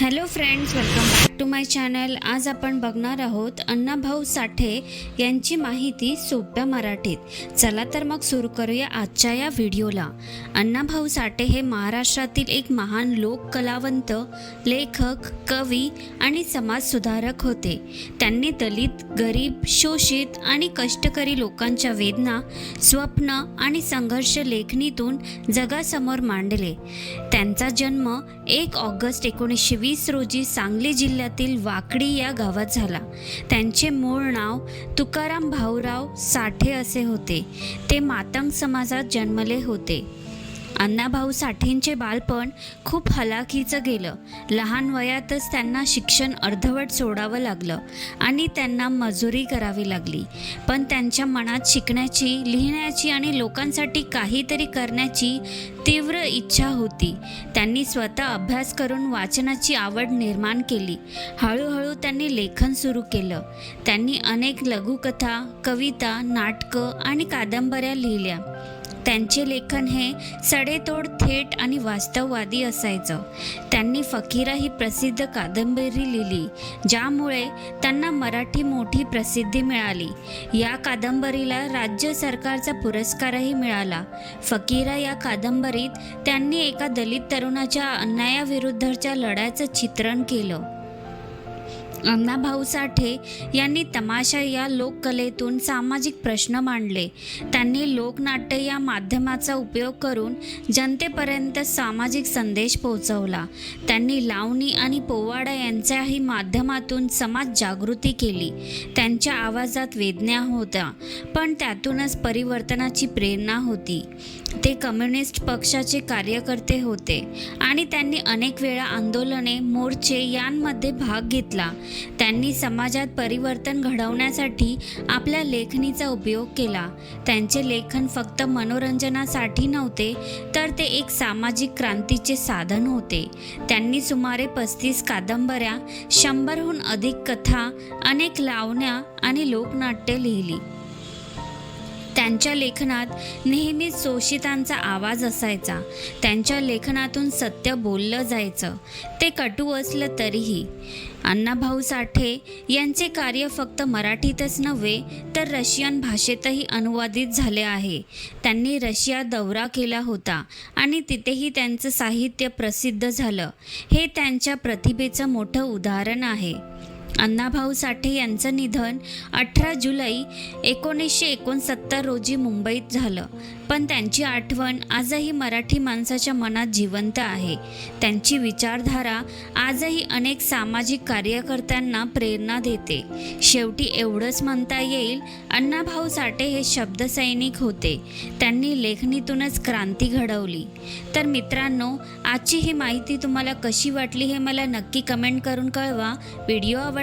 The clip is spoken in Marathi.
Hello friends welcome back to my channel आज आपण बघणार आहोत अण्णाभाऊ साठे यांची माहिती सोप्या मराठीत. चला तर मग सुरू करूया आजच्या या व्हिडिओला. अण्णाभाऊ साठे हे महाराष्ट्रातील एक महान लोक कलावंत लेखक कवी आणि समाजसुधारक होते. त्यांनी दलित गरीब शोषित आणि कष्टकरी लोकांच्या वेदना स्वप्न आणि संघर्ष लेखणीतून जगासमोर मांडले. त्यांचा जन्म एक ऑगस्ट एकोणीसशे वीस रोजी सांगली जिल्ह्यातील वाकडी या गावात झाला. त्यांचे मूळ नाव तुकाराम भाऊराव साठे असे होते. ते मातंग समाजात जन्मले होते. अण्णाभाऊ साठेंचे बालपण खूप हलाखीचं गेलं. लहान वयातच त्यांना शिक्षण अर्धवट सोडावं लागलं आणि त्यांना मजुरी करावी लागली. पण त्यांच्या मनात शिकण्याची लिहिण्याची आणि लोकांसाठी काहीतरी करण्याची तीव्र इच्छा होती. त्यांनी स्वतः अभ्यास करून वाचनाची आवड निर्माण केली. हळूहळू त्यांनी लेखन सुरू केलं. त्यांनी अनेक लघुकथा कविता नाटकं आणि कादंबऱ्या लिहिल्या. त्यांचे लेखन हे सडेतोड थेट आणि वास्तववादी असायचं. त्यांनी फकीरा ही प्रसिद्ध कादंबरी लिहिली ज्यामुळे त्यांना मराठी मोठी प्रसिद्धी मिळाली. या कादंबरीला राज्य सरकारचा पुरस्कारही मिळाला. फकीरा या कादंबरीत त्यांनी एका दलित तरुणाच्या अन्यायाविरुद्धच्या लढ्याचं चित्रण केलं. अण्णाभाऊ साठे यांनी तमाशा या लोककलेतून सामाजिक प्रश्न मांडले. त्यांनी लोकनाट्य या माध्यमाचा उपयोग करून जनतेपर्यंत सामाजिक संदेश पोहोचवला. त्यांनी लावणी आणि पोवाडा यांच्याही माध्यमातून समाज जागृती केली. त्यांच्या आवाजात वेदना होत्या पण त्यातूनच परिवर्तनाची प्रेरणा होती. ते कम्युनिस्ट पक्षाचे कार्यकर्ते होते आणि त्यांनी अनेक वेळा आंदोलने मोर्चे यांमध्ये भाग घेतला. त्यांनी समाजात परिवर्तन घडवण्यासाठी आपल्या लेखणीचा उपयोग केला. त्यांचे लेखन फक्त मनोरंजनासाठी नव्हते तर ते एक सामाजिक क्रांतीचे साधन होते. त्यांनी सुमारे पस्तीस कादंबऱ्या शंभरहून अधिक कथा अनेक लावण्या आणि लोकनाट्य लिहिली. त्यांच्या लेखनात नेहमीच शोषितांचा आवाज असायचा. त्यांच्या लेखनातून सत्य बोललं जायचं. ते कटू असलं तरीही. अण्णाभाऊ साठे यांचे कार्य फक्त मराठीतच नव्हे तर रशियन भाषेतही अनुवादित झाले आहे. त्यांनी रशिया दौरा केला होता आणि तिथेही त्यांचं साहित्य प्रसिद्ध झालं. हे त्यांच्या प्रतिभेचं मोठं उदाहरण आहे. अण्णाभाऊ साठे यांचं निधन अठरा जुलै एकोणीसशे एकोणसत्तर रोजी मुंबईत झालं. पण त्यांची आठवण आजही मराठी माणसाच्या मनात जिवंत आहे. त्यांची विचारधारा आजही अनेक सामाजिक कार्यकर्त्यांना प्रेरणा देते. शेवटी एवढंच म्हणता येईल अण्णाभाऊ साठे हे शब्दसैनिक होते. त्यांनी लेखणीतूनच क्रांती घडवली. तर मित्रांनो आजची ही माहिती तुम्हाला कशी वाटली हे मला नक्की कमेंट करून कळवा. व्हिडिओ